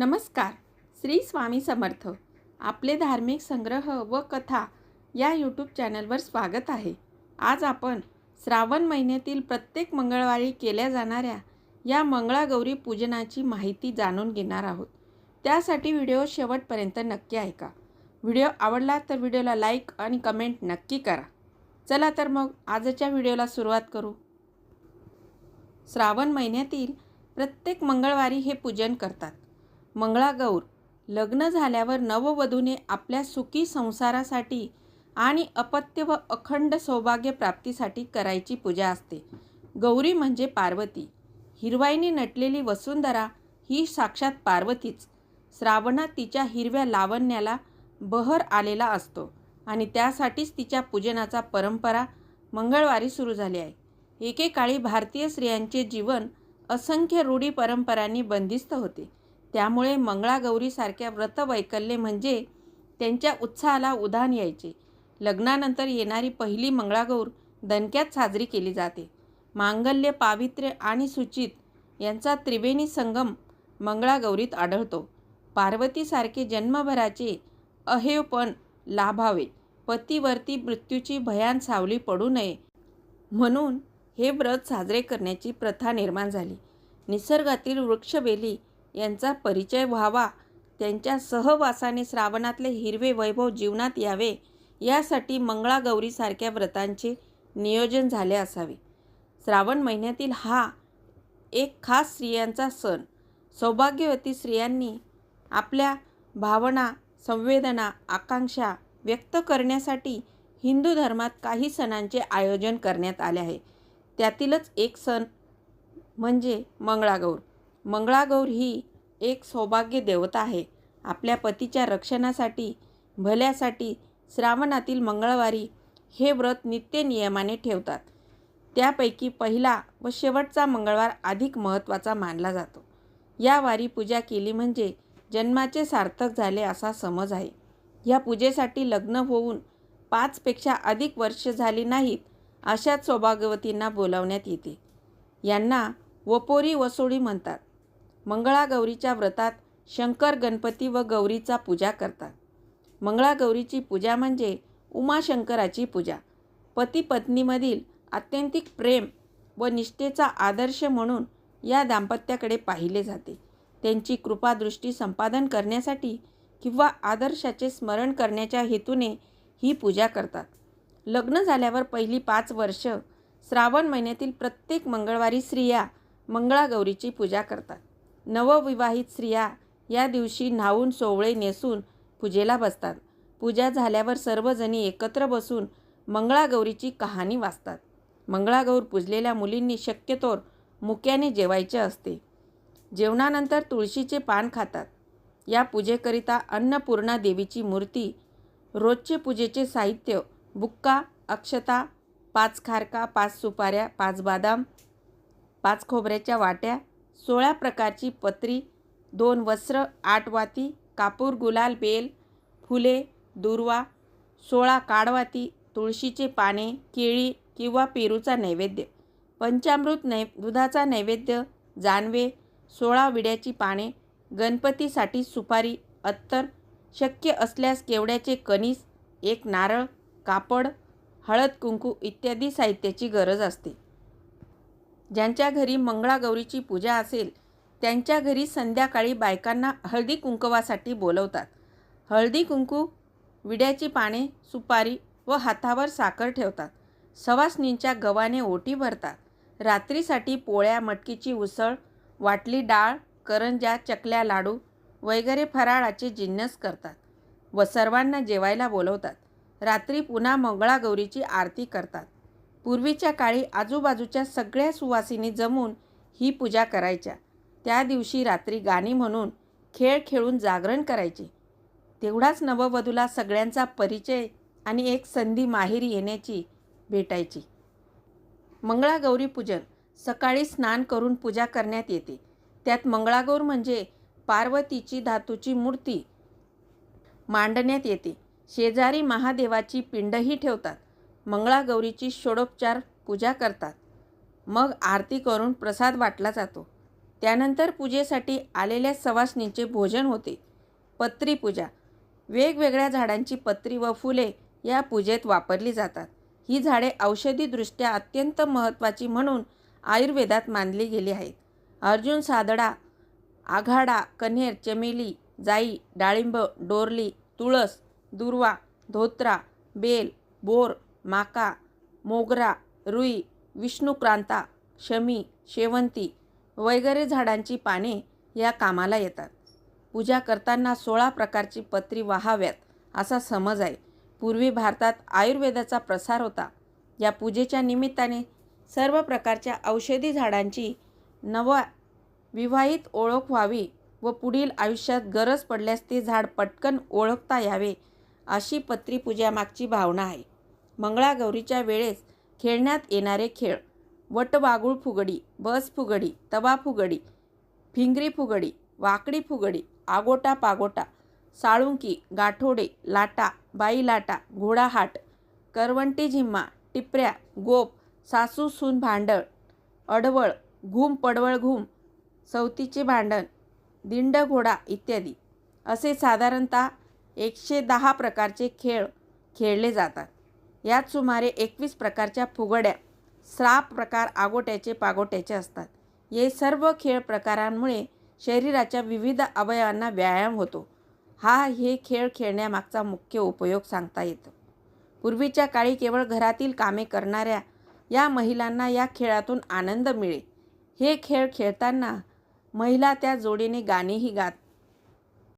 नमस्कार. श्री स्वामी समर्थ. आपले धार्मिक संग्रह व कथा या यूट्यूब चॅनलवर स्वागत आहे. आज आपण श्रावण महिन्यातील प्रत्येक मंगळवारी केल्या जाणाऱ्या या मंगळागौरी पूजनाची माहिती जाणून घेणार आहोत. त्यासाठी व्हिडिओ शेवटपर्यंत नक्की ऐका. व्हिडिओ आवडला तर व्हिडिओला लाईक आणि कमेंट नक्की करा. चला तर मग आजच्या व्हिडिओला सुरुवात करू. श्रावण महिन्यातील प्रत्येक मंगळवारी हे पूजन करतात. मंगळागौर. लग्न झाल्यावर नववधूने आपल्या सुखी संसारासाठी आणि अपत्य व अखंड सौभाग्य प्राप्तीसाठी करायची पूजा असते. गौरी म्हणजे पार्वती. हिरवाईने नटलेली वसुंधरा ही साक्षात पार्वतीच. श्रावणात तिच्या हिरव्या लावण्याला बहर आलेला असतो आणि त्यासाठीच तिच्या पूजनाचा परंपरा मंगळवारी सुरू झाली आहे. एकेकाळी भारतीय स्त्रियांचे जीवन असंख्य रूढी परंपरांनी बंदिस्त होते. त्यामुळे मंगळागौरीसारख्या व्रतवैकल्य म्हणजे त्यांच्या उत्साहाला उधाण यायचे. लग्नानंतर येणारी पहिली मंगळागौर दणक्यात साजरी केली जाते. मांगल्य पावित्र्य आणि सुचित यांचा त्रिवेणी संगम मंगळागौरीत आढळतो. पार्वतीसारखे जन्मभराचे अहेयपण लाभावे. पतीवरती मृत्यूची भयान सावली पडू नये म्हणून हे व्रत साजरे करण्याची प्रथा निर्माण झाली. निसर्गातील वृक्षवेली यांचा परिचय व्हावा. त्यांच्या सहवासाने श्रावणातले हिरवे वैभव जीवनात यावे. यासाठी मंगळागौरीसारख्या व्रतांचे नियोजन झाले असावे. श्रावण महिन्यातील हा एक खास स्त्रियांचा सण. सौभाग्यवती स्त्रियांनी आपल्या भावना संवेदना आकांक्षा व्यक्त करण्यासाठी हिंदू धर्मात काही सणांचे आयोजन करण्यात आले आहे. त्यातीलच एक सण म्हणजे मंगळागौर. मंगळागौर ही एक सौभाग्य देवता आहे. आपल्या पतीच्या रक्षणासाठी भल्यासाठी श्रावणातील मंगळवारी हे व्रत नित्य नियमाने ठेवतात. त्यापैकी पहिला व शेवटचा मंगळवार अधिक महत्त्वाचा मानला जातो. या वारी पूजा केली म्हणजे जन्माचे सार्थक झाले असा समज आहे. या पूजेसाठी लग्न होऊन पाचपेक्षा अधिक वर्ष झाली नाहीत अशाच सौभाग्यवतींना बोलावण्यात येते. यांना वपोरी वसोळी म्हणतात. मंगळागौरीच्या व्रतात शंकर गणपती व गौरीचा पूजा करतात. मंगळागौरीची पूजा म्हणजे उमाशंकराची पूजा. पती पत्नीमधील आत्यंतिक प्रेम व निष्ठेचा आदर्श म्हणून या दाम्पत्याकडे पाहिले जाते. त्यांची कृपादृष्टी संपादन करण्यासाठी किंवा आदर्शाचे स्मरण करण्याच्या हेतूने ही पूजा करतात. लग्न झाल्यावर पहिली पाच वर्ष श्रावण महिन्यातील प्रत्येक मंगळवारी स्त्रिया मंगळागौरीची पूजा करतात. नवविवाहित स्त्रिया या दिवशी न्हावून सोवळे नेसून पूजेला बसतात. पूजा झाल्यावर सर्वजणी एकत्र बसून मंगळागौरीची कहाणी वाचतात. मंगळागौर पूजलेल्या मुलींनी शक्यतोर मुक्याने जेवायचे असते. जेवणानंतर तुळशीचे पान खातात. या पूजेकरिता अन्नपूर्णा देवीची मूर्ती रोजचे पूजेचे साहित्य बुक्का अक्षता पाच खारका पाच सुपाऱ्या पाच बदाम पाच खोबऱ्याच्या वाट्या सोळा प्रकारची पत्री दोन वस्त्र आठ वाती कापूर गुलाल बेल फुले दुर्वा सोळा काडवाती तुळशीचे पाने केळी किंवा पेरूचा नैवेद्य पंचामृत नै दुधाचा नैवेद्य जानवे सोळा विड्याची पाने गणपतीसाठी सुपारी अत्तर शक्य असल्यास केवड्याचे कणीस एक नारळ कापड हळद कुंकू इत्यादी साहित्याची गरज असते. ज्यांच्या घरी मंगळागौरीची पूजा असेल त्यांच्या घरी संध्याकाळी बायकांना हळदी कुंकवासाठी बोलवतात. हळदी कुंकू विड्याची पाने सुपारी व हातावर साखर ठेवतात. सवासनींच्या गव्हाने ओटी भरतात. रात्रीसाठी पोळ्या मटकीची उसळ वाटली डाळ करंजा चकल्या लाडू वगैरे फराळाचे जिन्नस करतात व सर्वांना जेवायला बोलवतात. रात्री पुन्हा मंगळागौरीची आरती करतात. पूर्वीच्या काळी आजूबाजूच्या सगळ्या सुवासिनी जमून ही पूजा करायच्या. त्या दिवशी रात्री गाणी म्हणून खेळ खेळून जागरण करायचे. तेवढाच नववधूला सगळ्यांचा परिचय आणि एक संधी माहेरी येण्याची भेटायची. मंगळागौरी पूजन सकाळी स्नान करून पूजा करण्यात येते. त्यात मंगळागौर म्हणजे पार्वतीची धातूची मूर्ती मांडण्यात येते. शेजारी महादेवाची पिंडही ठेवतात. मंगळागौरीची षोडोपचार पूजा करतात. मग आरती करून प्रसाद वाटला जातो. त्यानंतर पूजेसाठी आलेल्या सवासणींचे भोजन होते. पत्री पूजा. वेगवेगळ्या झाडांची पत्री व फुले या पूजेत वापरली जातात. ही झाडे औषधीदृष्ट्या अत्यंत महत्त्वाची म्हणून आयुर्वेदात मानली गेली आहेत. अर्जुन सादडा आघाडा कन्हेर चमेली जाई डाळिंब डोरली तुळस दुर्वा धोत्रा बेल बोर माका मोगरा रुई विष्णुक्रांता शमी शेवंती वगैरे झाडांची पाने या कामाला येतात. पूजा करताना सोळा प्रकारची पत्री वाहाव्यात असा समज आहे. पूर्वी भारतात आयुर्वेदाचा प्रसार होता. या पूजेच्या निमित्ताने सर्व प्रकारच्या औषधी झाडांची नवा विवाहित ओळख व्हावी व पुढील आयुष्यात गरज पडल्यास ते झाड पटकन ओळखता यावे अशी पत्री पूजामागची भावना आहे. मंगळागौरीच्या वेळेस खेळण्यात येणारे खेळ. वटवागुळ फुगडी बस फुगडी तवा फुगडी फिंगरी फुगडी वाकडी फुगडी आगोटा पागोटा साळुंकी गाठोडे लाटा बाई लाटा घोडाहाट करवंटी झिम्मा टिपऱ्या गोप सासू सून भांडळ अडवळ घुम पडवळ घुम सवतीचे भांडण दिंड घोडा इत्यादी. असे साधारणतः एकशे दहा प्रकारचे खेळ खेळले जातात. यात सुमारे एकवीस प्रकारच्या फुगड्या श्राप प्रकार आगोट्याचे पागोट्याचे असतात. हे सर्व खेळ प्रकारांमुळे शरीराच्या विविध अवयवांना व्यायाम होतो. हा हे खेळ खेळण्यामागचा मुख्य उपयोग सांगता येतो. पूर्वीच्या काळी केवळ घरातील कामे करणाऱ्या या महिलांना या खेळातून आनंद मिळे हे खेळ खेळताना महिला त्या जोडीने गाणेही गात